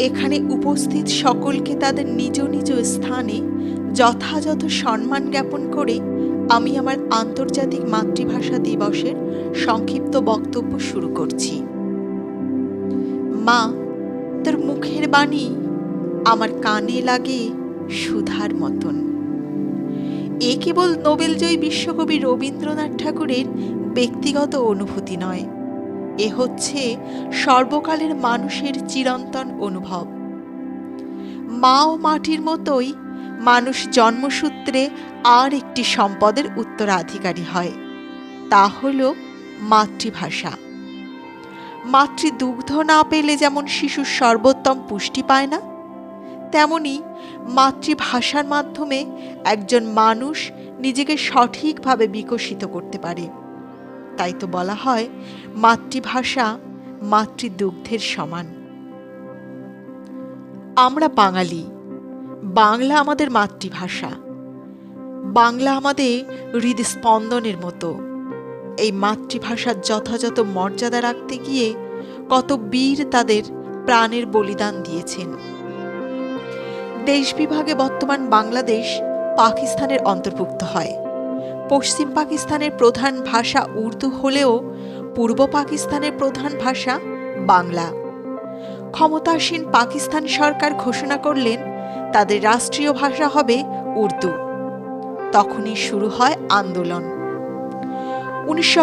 এখানে উপস্থিত সকলকে তাদের নিজ নিজ স্থানে যথাযথ সম্মান জ্ঞাপন করে আমি আমার আন্তর্জাতিক মাতৃভাষা দিবসের সংক্ষিপ্ত বক্তব্য শুরু করছি। মা, তোর মুখের বাণী আমার কানে লাগে সুধার মতন। এ কেবল নোবেলজয়ী বিশ্বকবি রবীন্দ্রনাথ ঠাকুরের ব্যক্তিগত অনুভূতি নয় এ হচ্ছে সর্বকালের মানুষের চিরন্তন অনুভব। মা ও মাটির মতোই মানুষ জন্মসূত্রে আর একটি সম্পদের উত্তরাধিকারী হয়, তা হল মাতৃভাষা। মাতৃদুগ্ধ না পেলে যেমন শিশুর সর্বোত্তম পুষ্টি পায় না, তেমনি মাতৃভাষার মাধ্যমে একজন মানুষ নিজেকে সঠিকভাবে বিকশিত করতে পারে। তাই তো বলা হয়, মাতৃভাষা মাতৃদুগ্ধের সমান। আমরা বাঙালি, বাংলা আমাদের মাতৃভাষা। বাংলা আমাদের হৃদস্পন্দনের মতো। এই মাতৃভাষার যথাযথ মর্যাদা রাখতে গিয়ে কত বীর তাদের প্রাণের বলিদান দিয়েছেন। দেশ বিভাগে বর্তমান বাংলাদেশ পাকিস্তানের অন্তর্ভুক্ত হয়। পশ্চিম পাকিস্তানের প্রধান ভাষা উর্দু হলেও পূর্ব পাকিস্তানের প্রধান ভাষা বাংলা। ক্ষমতাসীন পাকিস্তান সরকার ঘোষণা করলেন, তাদের রাষ্ট্রীয় ভাষা হবে উর্দু। তখনই শুরু হয় আন্দোলন। উনিশশো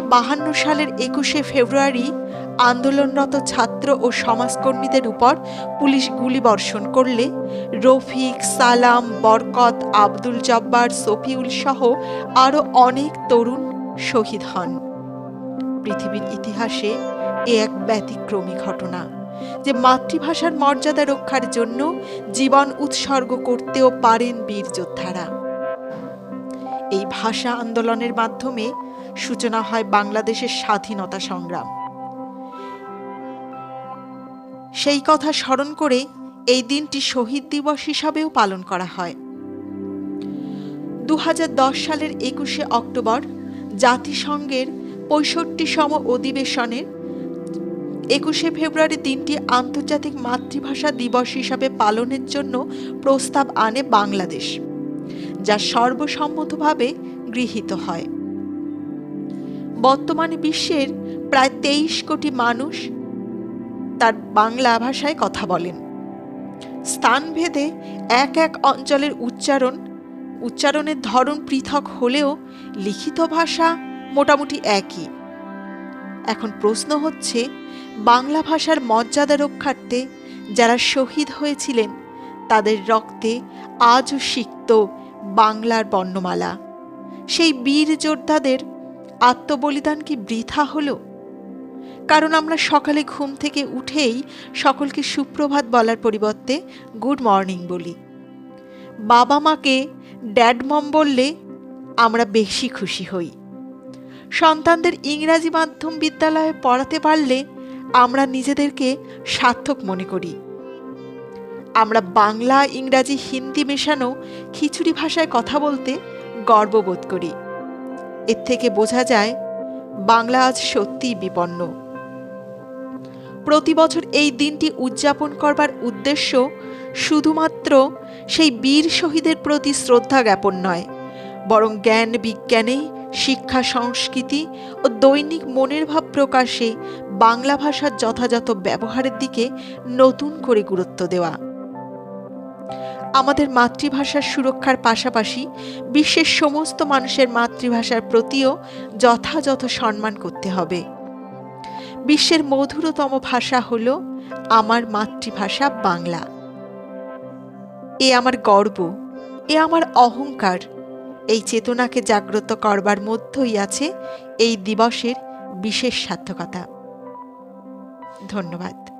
সালের একুশে ফেব্রুয়ারি আন্দোলনরত ছাত্র ও সমাজকর্মীদের উপর পুলিশ গুলিবর্ষণ করলে রফিক, সালাম, বরকত, আব্দুল জব্বার, সফিউল সহ আরও অনেক তরুণ শহীদ হন। পৃথিবীর ইতিহাসে এ এক ব্যতিক্রমী ঘটনা, যে মাতৃভাষার মর্যাদা রক্ষার জন্য জীবন উৎসর্গ করতেও পারেন বীর যোদ্ধারা। এই ভাষা আন্দোলনের মাধ্যমে সূচনা হয় বাংলাদেশের স্বাধীনতা সংগ্রাম। সেই কথা স্মরণ করে এই দিনটি শহীদ দিবস হিসাবেও পালন করা হয়। দু হাজার দশ সালের একুশে অক্টোবর জাতিসংঘের পঁয়ষট্টিসম অধিবেশনের একুশে ফেব্রুয়ারি দিনটি আন্তর্জাতিক মাতৃভাষা দিবস হিসাবে পালনের জন্য প্রস্তাব আনে বাংলাদেশ। যা সর্বসম্মতভাবে গৃহীত হয়। বর্তমানে বিশ্বের প্রায় তেইশ কোটি মানুষ তার বাংলা ভাষায় কথা বলেন। স্থানভেদে এক এক অঞ্চলের উচ্চারণ, উচ্চারণের ধরন পৃথক হলেও লিখিত ভাষা মোটামুটি একই। এখন প্রশ্ন হচ্ছে, বাংলা ভাষার মর্যাদা রক্ষার্থে যারা শহীদ হয়েছিলেন, তাদের রক্তে আজও সিক্ত বাংলার বর্ণমালা। সেই বীর যোদ্ধাদের আত্মবলিদান কি বৃথা হলো? কারণ আমরা সকালে ঘুম থেকে উঠেই সকলকে সুপ্রভাত বলার পরিবর্তে গুড মর্নিং বলি। বাবা মাকে ড্যাড মম বললে আমরা বেশি খুশি হই। সন্তানদের ইংরাজি মাধ্যম বিদ্যালয়ে পড়াতে পারলে আমরা নিজেদেরকে সার্থক মনে করি। আমরা বাংলা, ইংরাজি, হিন্দি মেশানো খিচুড়ি ভাষায় কথা বলতে গর্ববোধ করি। এর থেকে বোঝা যায়, বাংলা আজ সত্যিই বিপন্ন। প্রতি বছর এই দিনটি উদযাপন করবার উদ্দেশ্য শুধুমাত্র সেই বীর শহীদের প্রতি শ্রদ্ধা জ্ঞাপন নয়, বরং জ্ঞান বিজ্ঞানে, শিক্ষা সংস্কৃতি ও দৈনিক মনের ভাব প্রকাশে বাংলা ভাষার যথাযথ ব্যবহারের দিকে নতুন করে গুরুত্ব দেওয়া। আমাদের মাতৃভাষার সুরক্ষার পাশাপাশি বিশ্বের সমস্ত মানুষের মাতৃভাষার প্রতিও যথাযথ সম্মান করতে হবে। বিশ্বের মধুরতম ভাষা হল আমার মাতৃভাষা বাংলা। এ আমার গর্ব, এ আমার অহংকার, এই চেতনাকে জাগ্রত করবার মধ্যেই আছে এই দিবসের বিশেষ সার্থকতা। ধন্যবাদ।